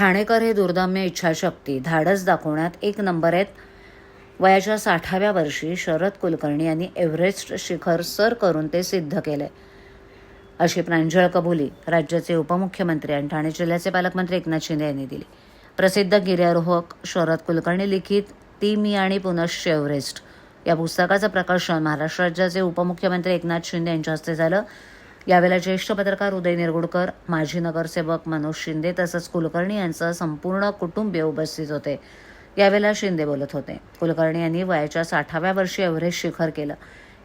ठाणेकर हे दुर्दम्य इच्छाशक्ती. धाडस दाखवण्यात एक नंबर आहेत. वयाच्या साठाव्या वर्षी शरद कुलकर्णी यांनी एव्हरेस्ट शिखर सर करून ते सिद्ध केले. अशी प्रांजळ कबुली राज्याचे उपमुख्यमंत्री आणि ठाणे जिल्ह्याचे पालकमंत्री एकनाथ शिंदे यांनी दिली. प्रसिद्ध गिर्यारोहक शरद कुलकर्णी लिखित ती मी आणि पुनश्च एव्हरेस्ट. या पुस्तकाचं प्रकाशन महाराष्ट्र राज्याचे उपमुख्यमंत्री एकनाथ शिंदे यांच्या हस्ते झालं. यावेळेला ज्येष्ठ पत्रकार उदय निरगुडकर माजी नगरसेवक मनोज शिंदे तसंच कुलकर्णी यांचं संपूर्ण कुटुंबीय उपस्थित होते. यावेळेला शिंदे बोलत होते. कुलकर्णी यांनी वयाच्या साठाव्या वर्षी एव्हरेस्ट शिखर केलं.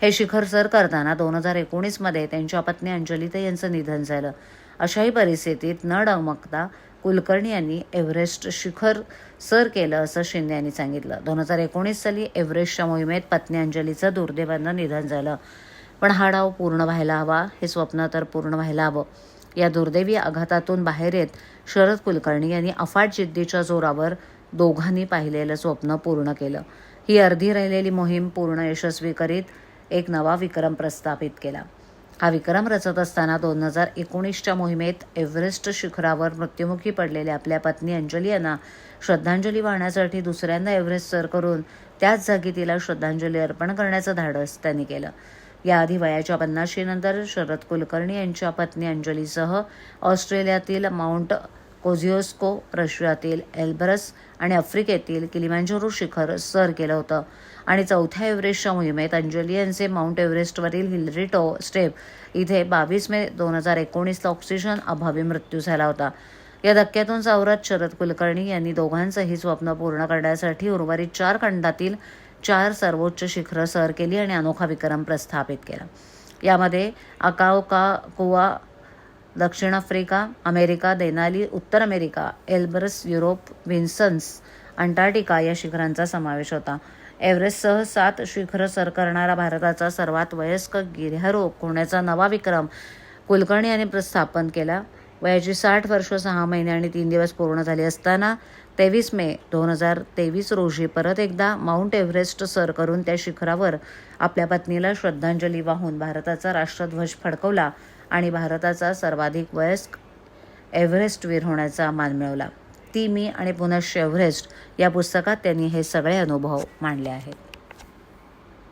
हे शिखर सर करताना दोन हजार एकोणीसमध्ये त्यांच्या पत्नी अंजलिता यांचं निधन झालं. अशाही परिस्थितीत न डगमगता कुलकर्णी यांनी एव्हरेस्ट शिखर सर केलं असं शिंदे यांनी सांगितलं. दोन हजार एकोणीस साली एव्हरेस्टच्या मोहिमेत पत्नी अंजलीचं दुर्दैवानं निधन झालं. पण हा डाव पूर्ण व्हायला हवा हे स्वप्न तर पूर्ण व्हायला हवं. या दुर्दैवी आघातातून बाहेर येत शरद कुलकर्णी यांनी अफाट जिद्दीच्या जोरावर दोघांनी पाहिलेलं स्वप्न पूर्ण केलं. ही अर्धी राहिलेली मोहीम पूर्ण यशस्वी करीत एक नवा विक्रम प्रस्थापित केला. हा विक्रम रचत असताना दोन हजार एकोणीसच्या मोहिमेत एव्हरेस्ट शिखरावर मृत्युमुखी पडलेल्या आपल्या पत्नी अंजली यांना श्रद्धांजली वाहण्यासाठी दुसऱ्यांदा एव्हरेस्ट सर करून त्याच जागी तिला श्रद्धांजली अर्पण करण्याचं धाडस त्यांनी केलं. याआधी वयाच्या पन्नाशीनंतर शरद कुलकर्णी यांच्या पत्नी अंजलीसह ऑस्ट्रेलियातील माउंट कोझिओस्को रशियातील एल्बरस आणि आफ्रिकेतील किलिमांजरो शिखर सर केलं होतं. आणि चौथ्या एव्हरेस्टच्या मोहिमेत अंजली यांचे माउंट एव्हरेस्टवरील हिलरिटो स्टेप इथे बावीस मे दोन हजार एकोणीसला ऑक्सिजन अभावी मृत्यू झाला होता. या धक्क्यातून सावरत शरद कुलकर्णी यांनी दोघांचंही स्वप्न पूर्ण करण्यासाठी उर्वरित चार खंडातील चार सर्वोच्च शिखरं सर केली आणि अनोखा विक्रम प्रस्थापित केला. यामध्ये अकाओका कुवा दक्षिण आफ्रिका अमेरिका देनाली उत्तर America Elbrus Europe Vinson's Antarctica या शिखरांचा समावेश होता. एव्हरेस्टसह सात शिखरं सर करणारा भारताचा सर्वात वयस्क गिर्यारोहक होण्याचा नवा विक्रम कुलकर्णी यांनी प्रस्थापन केला. वयाची साठ वर्ष सहा महिने आणि तीन दिवस पूर्ण झाली असताना तेवीस मे दोन हजार तेवीस रोजी परत एकदा माउंट एव्हरेस्ट सर करून त्या शिखरावर आपल्या पत्नीला श्रद्धांजली वाहून भारताचा राष्ट्रध्वज फडकवला आणि भारताचा सर्वाधिक वयस्क एव्हरेस्टवीर होण्याचा मान मिळवला. ती मी आणि पुनश्च एव्हरेस्ट या पुस्तकात त्यांनी हे सगळे अनुभव मांडले आहेत.